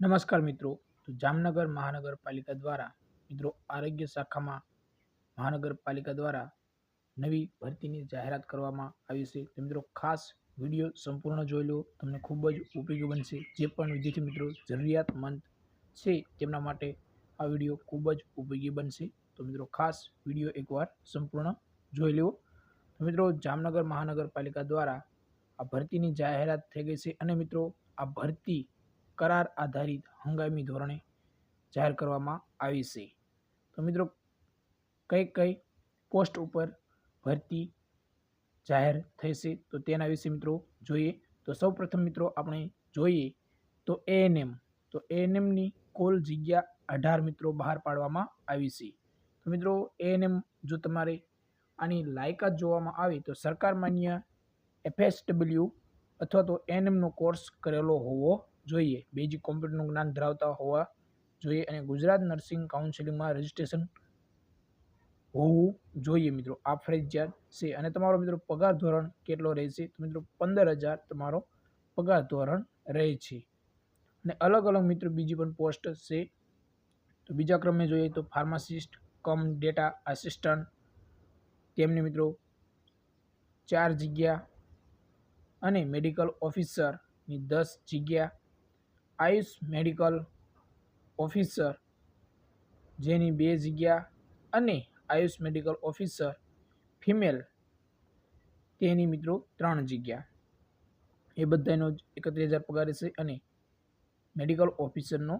નમસ્કાર મિત્રો. તો જામનગર મહાનગરપાલિકા દ્વારા, મિત્રો, આરોગ્ય શાખામાં મહાનગરપાલિકા દ્વારા નવી ભરતીની જાહેરાત કરવામાં આવી છે. તો મિત્રો, ખાસ વીડિયો સંપૂર્ણ જોઈ લો. તમને ખૂબ જ ઉપયોગી બનશે. જે પણ વિદ્યાર્થી મિત્રો જરૂરિયાતમંદ છે, તેમના માટે આ વીડિયો ખૂબ જ ઉપયોગી બનશે. તો મિત્રો, ખાસ વીડિયો એકવાર સંપૂર્ણ જોઈ લો. તો મિત્રો, જામનગર મહાનગરપાલિકા દ્વારા આ ભરતીની જાહેરાત થઈ ગઈ છે. અને મિત્રો, આ ભરતી કરાર આધારિત હંગામી ધોરણે જાહેર કરવામાં આવી છે. તો મિત્રો, કઈ કઈ પોસ્ટ ઉપર ભરતી જાહેર થઈ છે તો તેના વિશે મિત્રો જોઈએ. તો સૌપ્રથમ મિત્રો, આપણે જોઈએ તો એએનએમ તો એએનએમની કુલ જગ્યા અઢાર મિત્રો બહાર પાડવામાં આવી છે. તો મિત્રો એએનએમ જો તમારે આની લાયકાત જોવામાં આવે તો સરકાર માન્ય એફએસડબલ્યુ અથવા તો એએનએમનો કોર્સ કરેલો હોવો જોઈએ. બેઝિક કોમ્પ્યુટરનું જ્ઞાન ધરાવતા હોવા જોઈએ અને ગુજરાત નર્સિંગ કાઉન્સિલિંગમાં રજિસ્ટ્રેશન હોવું જોઈએ મિત્રો. આ ફરજિયાત છે. અને તમારો મિત્રો પગાર ધોરણ કેટલો રહેશે? તો મિત્રો પંદર હજાર તમારો પગાર ધોરણ રહે છે અને અલગ અલગ મિત્રો બીજી પણ પોસ્ટ છે. તો બીજા ક્રમે જોઈએ તો ફાર્માસિસ્ટ, કમ ડેટા આસિસ્ટન્ટ, તેમની મિત્રો ચાર જગ્યા અને મેડિકલ ઓફિસરની દસ જગ્યા આયુષ મેડિકલ ઓફિસર, જેની બે જગ્યા અને આયુષ મેડિકલ ઓફિસર ફિમેલ, તેની મિત્રો ત્રણ જગ્યા. એ બધાનો એકત્રીસ હજાર પગાર રહેશે અને મેડિકલ ઓફિસરનો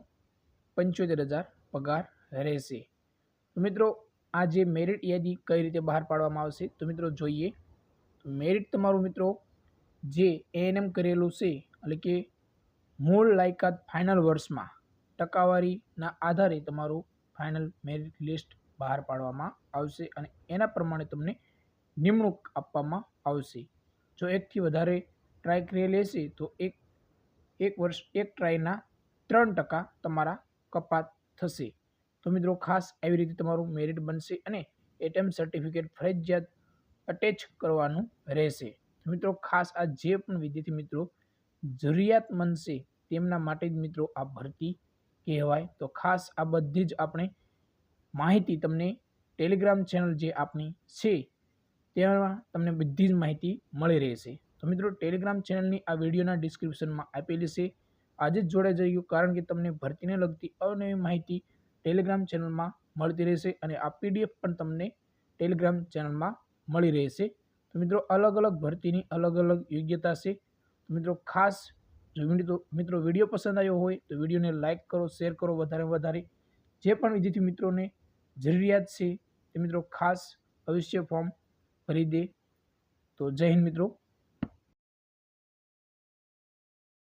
પંચોતેર હજાર પગાર રહેશે. તો મિત્રો, આ જે મેરિટ યાદી કઈ રીતે બહાર પાડવામાં આવશે, તો મિત્રો જોઈએ. તો મેરિટ તમારું મિત્રો, જે એએનએમ કરેલું છે, એટલે કે મૂળ લાયકાત ફાઇનલ વર્ષમાં ટકાવારીના આધારે તમારું ફાઇનલ મેરિટ લિસ્ટ બહાર પાડવામાં આવશે અને એના પ્રમાણે તમને નિમણૂક આપવામાં આવશે. જો એકથી વધારે ટ્રાય કરી લેશે, તો એક એક વર્ષ, એક ટ્રાયના ત્રણ ટકા તમારા કપાત થશે. તો મિત્રો, ખાસ આવી રીતે તમારું મેરિટ બનશે અને એટેમ સર્ટિફિકેટ ફરજિયાત અટેચ કરવાનું રહેશે. મિત્રો, ખાસ આ જે પણ વિદ્યાર્થી મિત્રો જરૂરિયાત છે તેમના માટે જ મિત્રો આ ભરતી કહેવાય. તો ખાસ આ બધી જ આપણે માહિતી તમને ટેલિગ્રામ ચેનલ જે આપણી છે, તેમાં તમને બધી જ માહિતી મળી રહેશે. તો મિત્રો, ટેલિગ્રામ ચેનલની આ વિડીયોના ડિસ્ક્રિપ્શનમાં આપેલી છે. આજે જ જોડે જઈએ કારણ કે તમને ભરતીને લગતી અવનવી માહિતી ટેલિગ્રામ ચેનલમાં મળતી રહેશે અને આ પીડીએફ પણ તમને ટેલિગ્રામ ચેનલમાં મળી રહેશે. તો મિત્રો અલગ અલગ ભરતીની અલગ અલગ યોગ્યતા છે. તો મિત્રો, ખાસ જો મિત્રો વીડિયો પસંદ આવ્યો હોય તો વિડીયોને લાઇક કરો, શેર કરો વધારે વધારે. જે પણ વિદ્યાર્થી મિત્રોને જરૂરિયાત છે તે મિત્રો ખાસ ભવિષ્ય ફોર્મ ભરી દે. તો જય હિન્દ મિત્રો.